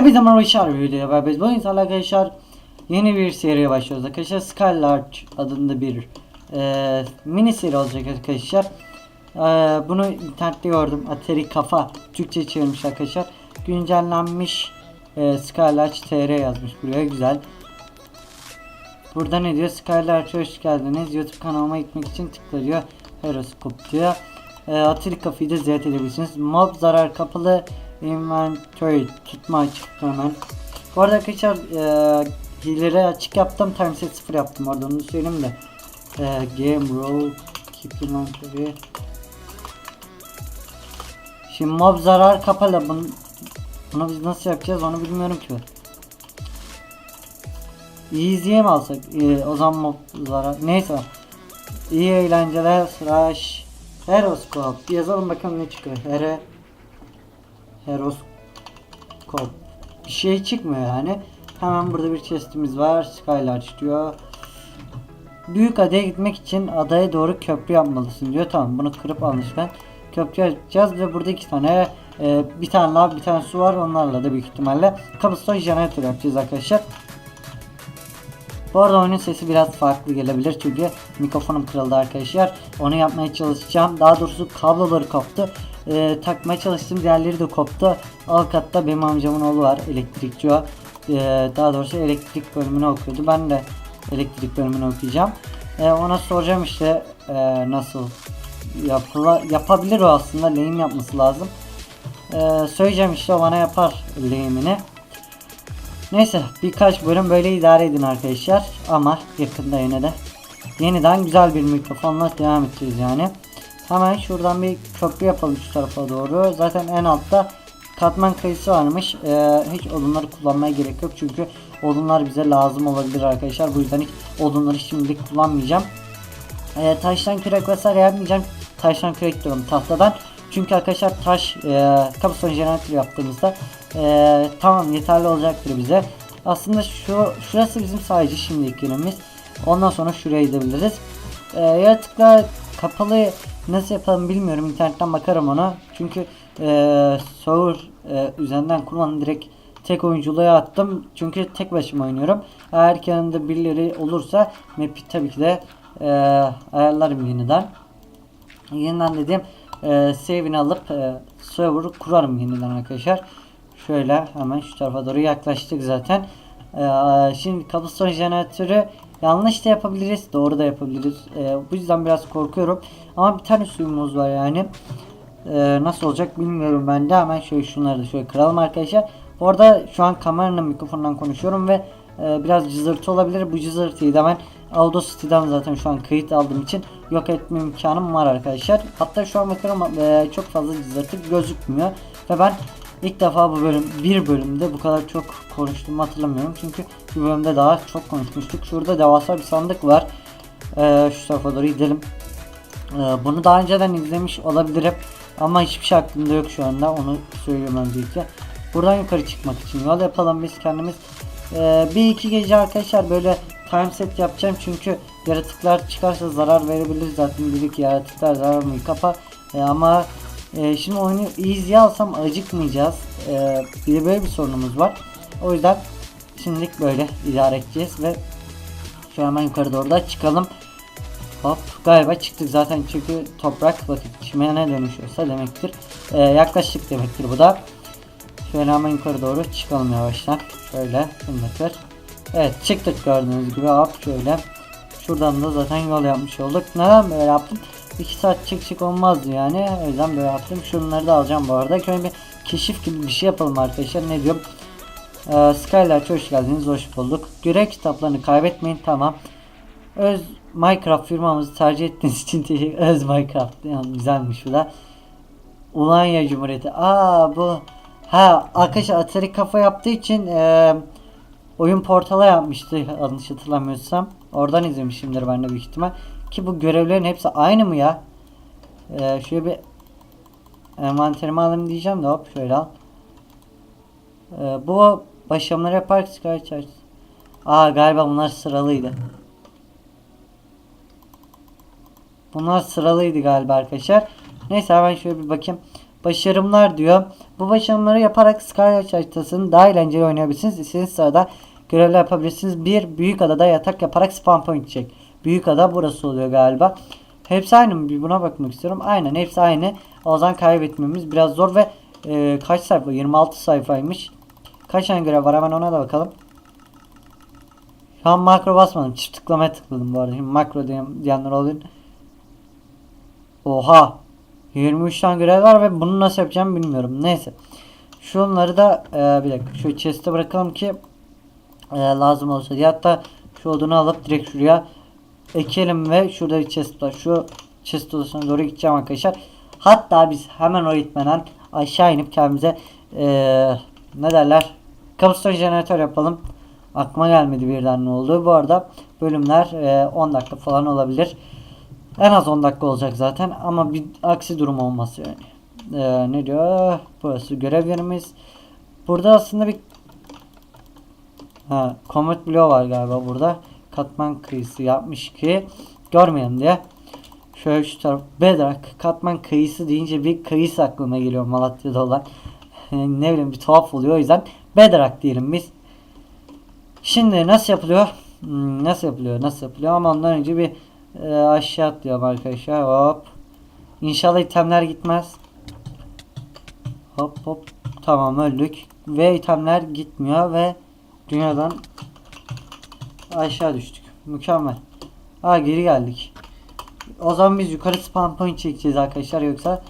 Hepinize merhaba arkadaşlar videoya beraberiz. Bu insanlar arkadaşlar yeni bir seriye başlıyoruz arkadaşlar. Skylarge adında bir e, mini seri olacak arkadaşlar. E, bunu internette gördüm. Atari Kafa Türkçe çevirmiş arkadaşlar. Güncellenmiş e, Skylarge TR yazmış buraya güzel. Burada ne diyor? Skylarge hoş geldiniz. YouTube kanalıma gitmek için tıklanıyor. Heroskop diyor. E, Atari Kafa'yı da ziyaret edebilirsiniz. Mob zarar kapalı inventory tutma açık hemen. Bu arada arkadaşlar e, hileleri açık yaptım. Timeset 0 yaptım orada onu söyleyeyim de. E, game rule keep inventory. Şimdi mob zarar kapalı. Bunu, bunu biz nasıl yapacağız onu bilmiyorum ki. Easy'ye mi alsak? Ee, o zaman mob zarar. Neyse. İyi eğlenceler slash Heroskop. Yazalım bakalım ne çıkıyor. Here Heroskop. Bir şey çıkmıyor yani. Hemen burada bir chestimiz var. Skylarge diyor. Büyük adaya gitmek için adaya doğru köprü yapmalısın diyor. Tamam bunu kırıp almışken köprü yapacağız ve burada iki tane e, bir tane lav bir tane su var onlarla da büyük ihtimalle cobblestone generator yapacağız arkadaşlar. Bu arada oyunun sesi biraz farklı gelebilir çünkü mikrofonum kırıldı arkadaşlar. Onu yapmaya çalışacağım. Daha doğrusu kabloları koptu. Ee, takmaya çalıştım diğerleri de koptu. Alt katta benim amcamın oğlu var elektrikçi o. Ee, daha doğrusu elektrik bölümünü okuyordu. Ben de elektrik bölümünü okuyacağım. Ee, ona soracağım işte e, nasıl yapıla, yapabilir o aslında lehim yapması lazım. Ee, söyleyeceğim işte bana yapar lehimini. Neyse birkaç bölüm böyle idare edin arkadaşlar ama yakında yine de yeniden güzel bir mikrofonla devam edeceğiz yani. Hemen şuradan bir köprü yapalım şu tarafa doğru. Zaten en altta katman kayısı varmış. Ee, hiç odunları kullanmaya gerek yok çünkü odunlar bize lazım olabilir arkadaşlar. Bu yüzden hiç odunları şimdilik kullanmayacağım. Ee, taştan kürek vesaire yapmayacağım. Taştan kürek diyorum tahtadan. Çünkü arkadaşlar taş e, kapısını jeneratör yaptığımızda e, tamam yeterli olacaktır bize. Aslında şu şurası bizim sadece şimdilik yerimiz. Ondan sonra şuraya gidebiliriz. E, yaratıklar kapalı nasıl yapalım bilmiyorum. İnternetten bakarım ona. Çünkü e, server e, üzerinden kurmanın direkt tek oyunculuğa attım. Çünkü tek başıma oynuyorum. Eğer yanında birileri olursa map'i tabii ki de e, ayarlarım yeniden. Yeniden dediğim e, save'ini alıp e, server'ı kurarım yeniden arkadaşlar. Şöyle hemen şu tarafa doğru yaklaştık zaten. E, şimdi cobblestone jeneratörü yanlış da yapabiliriz, doğru da yapabiliriz. E, bu yüzden biraz korkuyorum. Ama bir tane suyumuz var yani. E, nasıl olacak bilmiyorum ben de. Hemen şöyle şunları da şöyle kıralım arkadaşlar. Bu arada şu an kameranın mikrofonundan konuşuyorum ve e, biraz cızırtı olabilir. Bu cızırtıyı da ben Audacity'den zaten şu an kayıt aldığım için yok etme imkanım var arkadaşlar. Hatta şu an bakıyorum e, çok fazla cızırtı gözükmüyor. Ve ben ilk defa bu bölüm bir bölümde bu kadar çok konuştuğumu hatırlamıyorum. Çünkü bir bölümde daha çok konuşmuştuk. Şurada devasa bir sandık var. E, şu tarafa doğru gidelim. E, bunu daha önceden izlemiş olabilirim. Ama hiçbir şey aklımda yok şu anda. Onu söylüyorum öncelikle. Buradan yukarı çıkmak için yol yapalım biz kendimiz. Ee, bir iki gece arkadaşlar böyle time set yapacağım çünkü yaratıklar çıkarsa zarar verebilir zaten dedik yaratıklar zarar mı kapa Ee, ama e, şimdi oyunu easy alsam acıkmayacağız ee, bir de böyle bir sorunumuz var o yüzden şimdilik böyle idare edeceğiz ve şu hemen yukarı doğru da çıkalım hop galiba çıktık zaten çünkü toprak bakın çimene dönüşüyorsa demektir ee, yaklaştık demektir bu da Şöyle hemen yukarı doğru çıkalım yavaştan. Şöyle şimdi Evet çıktık gördüğünüz gibi hop şöyle. Şuradan da zaten yol yapmış olduk. Neden böyle yaptım? 2 saat çık çık olmazdı yani. O yüzden böyle yaptım. Şunları da alacağım bu arada. Şöyle bir keşif gibi bir şey yapalım arkadaşlar. Ne diyorum? Ee, hoş geldiniz. Hoş bulduk. Görev kitaplarını kaybetmeyin. Tamam. Öz Minecraft firmamızı tercih ettiğiniz için teşekkür Öz Minecraft. Yani güzelmiş bu da. Ulanya Cumhuriyeti. Aa bu Ha arkadaşlar Atari kafa yaptığı için e, oyun portala yapmıştı yanlış hatırlamıyorsam. Oradan izlemişimdir ben de büyük ihtimal. Ki bu görevlerin hepsi aynı mı ya? E, şöyle bir envanterimi alayım diyeceğim de hop şöyle al. E, bu başlamları yaparak Sky Charge. Aa galiba bunlar sıralıydı. Bunlar sıralıydı galiba arkadaşlar. Neyse hemen şöyle bir bakayım. Başarımlar diyor. Bu başarımları yaparak Skylash haritasını daha eğlenceli oynayabilirsiniz. İstediğiniz sırada görevler yapabilirsiniz. Bir büyük adada yatak yaparak spawn point çek. Büyük ada burası oluyor galiba. Hepsi aynı mı? Bir buna bakmak istiyorum. Aynen hepsi aynı. O zaman kaybetmemiz biraz zor ve e, kaç sayfa? 26 sayfaymış. Kaç tane görev var hemen ona da bakalım. Şu an makro basmadım. Çift tıklamaya tıkladım bu arada. Şimdi makro diyen, diyenler oluyor. Oha. 23 tane görev var ve bunu nasıl yapacağımı bilmiyorum. Neyse. Şunları da e, bir dakika. Şu chest'e bırakalım ki e, lazım olsa diye. Hatta şu odunu alıp direkt şuraya ekelim ve şurada bir chest var. Şu chest odasına doğru gideceğim arkadaşlar. Hatta biz hemen o gitmeden aşağı inip kendimize e, ne derler cobblestone jeneratör yapalım. Aklıma gelmedi birden ne oldu. Bu arada bölümler e, 10 dakika falan olabilir. En az 10 dakika olacak zaten ama bir aksi durum olması yani. E, ne diyor? Burası görev yerimiz. Burada aslında bir ha, combat bloğu var galiba burada. Katman kıyısı yapmış ki görmeyelim diye. Şöyle şu taraf Bedrock katman kıyısı deyince bir kıyısı aklıma geliyor Malatya'da olan. ne bileyim bir tuhaf oluyor o yüzden Bedrock diyelim biz. Şimdi nasıl yapılıyor? Hmm, nasıl yapılıyor? Nasıl yapılıyor? Ama ondan önce bir e, aşağı atlayalım arkadaşlar. Hop. İnşallah itemler gitmez. Hop hop. Tamam öldük. Ve itemler gitmiyor ve dünyadan aşağı düştük. Mükemmel. Aa geri geldik. O zaman biz yukarı spam point çekeceğiz arkadaşlar yoksa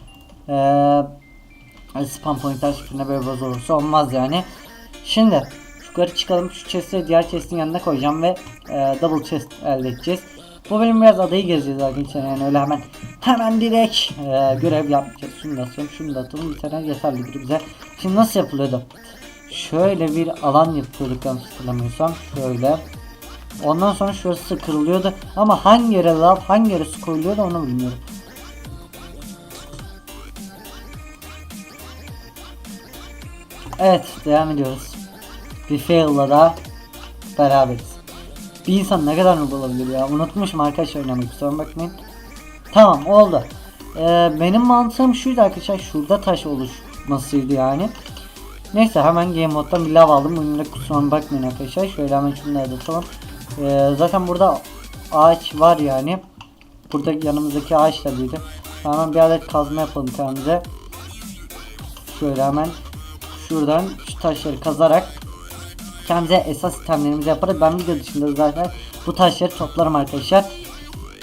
eee spam pointler şeklinde böyle boz olursa olmaz yani. Şimdi yukarı çıkalım şu chest'i diğer chest'in yanına koyacağım ve eee, double chest elde edeceğiz. Bu bölüm biraz adayı gezeceğiz arkadaşlar yani öyle hemen hemen direkt eee, görev yapmayacağız. Şunu da atalım şunu da atalım bir tane yeterlidir bize. Şimdi nasıl yapılıyordu? Şöyle bir alan yapıyorduk yanlış hatırlamıyorsam. Şöyle. Ondan sonra şurası kırılıyordu. Ama hangi yere lav, hangi yere su koyuluyordu onu bilmiyorum. Evet, devam ediyoruz. Fail'la da beraberiz. Bir insan ne kadar noob olabilir ya? Unutmuşum arkadaşlar oynamak istiyorum bakmayın. Tamam oldu. Ee, benim mantığım şuydu arkadaşlar. Şurada taş oluşmasıydı yani. Neyse hemen game moddan bir lav aldım. Bunun da kusuruma bakmayın arkadaşlar. Şöyle hemen şunları da atalım. Ee, zaten burada ağaç var yani. Burada yanımızdaki ağaç da büyüdü. Hemen bir adet kazma yapalım kendimize. Şöyle hemen şuradan şu taşları kazarak kendimize esas sistemlerimizi yaparız. Ben video dışında zaten bu taşları toplarım arkadaşlar.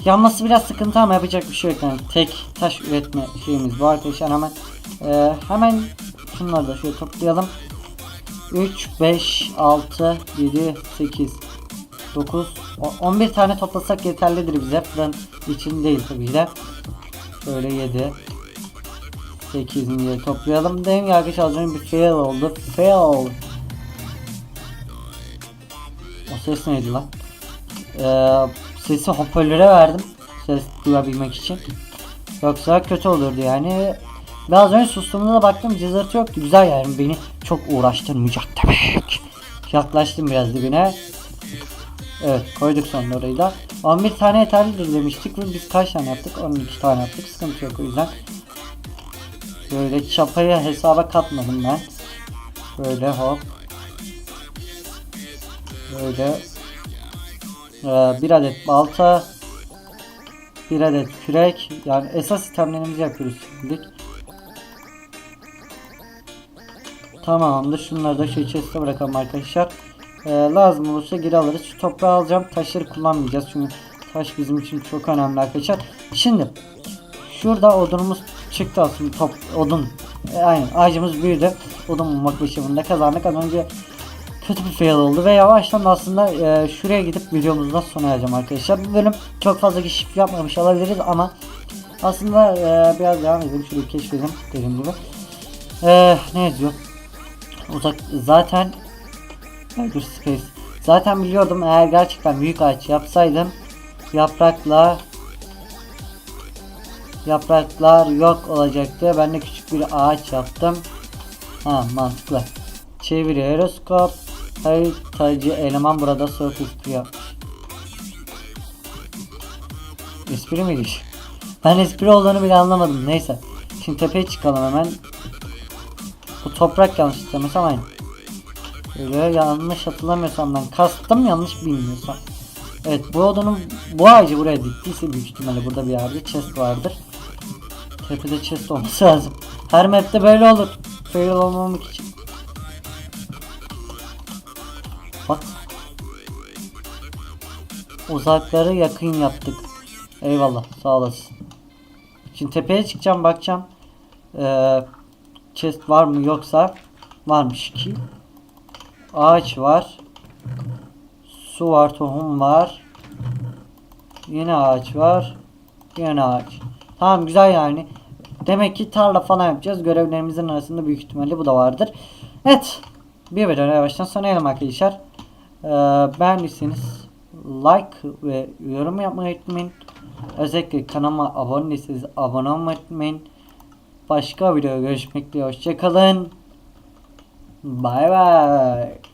Yanması biraz sıkıntı ama yapacak bir şey yok yani. Tek taş üretme şeyimiz bu arkadaşlar hemen. Ee, hemen şunları da şöyle toplayalım. 3, 5, 6, 7, 8, 9, 11 tane toplasak yeterlidir bize. Fırın için değil tabii ki de. Şöyle 7, 8 diye toplayalım. Ki arkadaşlar az önce bir fail oldu. Fail. O ses neydi lan? Ee, sesi hoparlöre verdim. Ses duyabilmek için. Yoksa kötü olurdu yani. Biraz önce sustuğumda da baktım cızırtı yoktu. Güzel yani beni çok uğraştırmayacak demek. Yaklaştım biraz dibine. Evet koyduk sonra orayı da. 11 tane yeterlidir demiştik biz kaç tane yaptık? 12 tane yaptık. Sıkıntı yok o yüzden. Böyle çapayı hesaba katmadım ben. Böyle hop. Böyle. Ee, bir adet balta. Bir adet kürek. Yani esas sistemlerimizi yapıyoruz şimdilik. Tamamdır. Şunları da şey chest'e bırakalım arkadaşlar. Ee, lazım olursa geri alırız. Şu toprağı alacağım. Taşları kullanmayacağız çünkü taş bizim için çok önemli arkadaşlar. Şimdi şurada odunumuz çıktı aslında top odun. E, aynen ağacımız büyüdü. Odun bulmak başarımında kazandık. Az önce kötü bir fail oldu ve yavaştan da aslında e, şuraya gidip videomuzda sona ereceğim arkadaşlar. Bu bölüm çok fazla keşif yapmamış olabiliriz ama aslında e, biraz devam edelim. Şurayı keşfedelim dediğim gibi. E, ne diyor? Uzak zaten Dur space. Zaten biliyordum eğer gerçekten büyük ağaç yapsaydım yaprakla yapraklar yok olacaktı. Ben de küçük bir ağaç yaptım. Ha mantıklı. Çeviriyoruz. Skop. Haritacı eleman burada surf espri yapmış. Espri miydi? Ben espri olduğunu bile anlamadım. Neyse. Şimdi tepeye çıkalım hemen. Bu toprak yanlış istemesem aynı. Öyle yanlış hatırlamıyorsam ben kastım yanlış bilmiyorsam. Evet bu odanın bu ağacı buraya diktiyse büyük ihtimalle burada bir yerde chest vardır. Tepede chest olması lazım. Her map'te böyle olur. Fail olmamak için. Uzakları yakın yaptık. Eyvallah sağ olasın. Şimdi tepeye çıkacağım bakacağım. Ee, chest var mı yoksa varmış ki. Ağaç var. Su var, tohum var. Yine ağaç var. Yine ağaç. Tamam güzel yani. Demek ki tarla falan yapacağız. Görevlerimizin arasında büyük ihtimalle bu da vardır. Evet. Bir videoya yavaştan sona gelelim arkadaşlar. Ee, beğendiyseniz like ve yorum yapmayı unutmayın. Özellikle kanalıma abone değilseniz abone olmayı unutmayın. Başka videoya görüşmek dileğiyle. Hoşçakalın. Bay bay.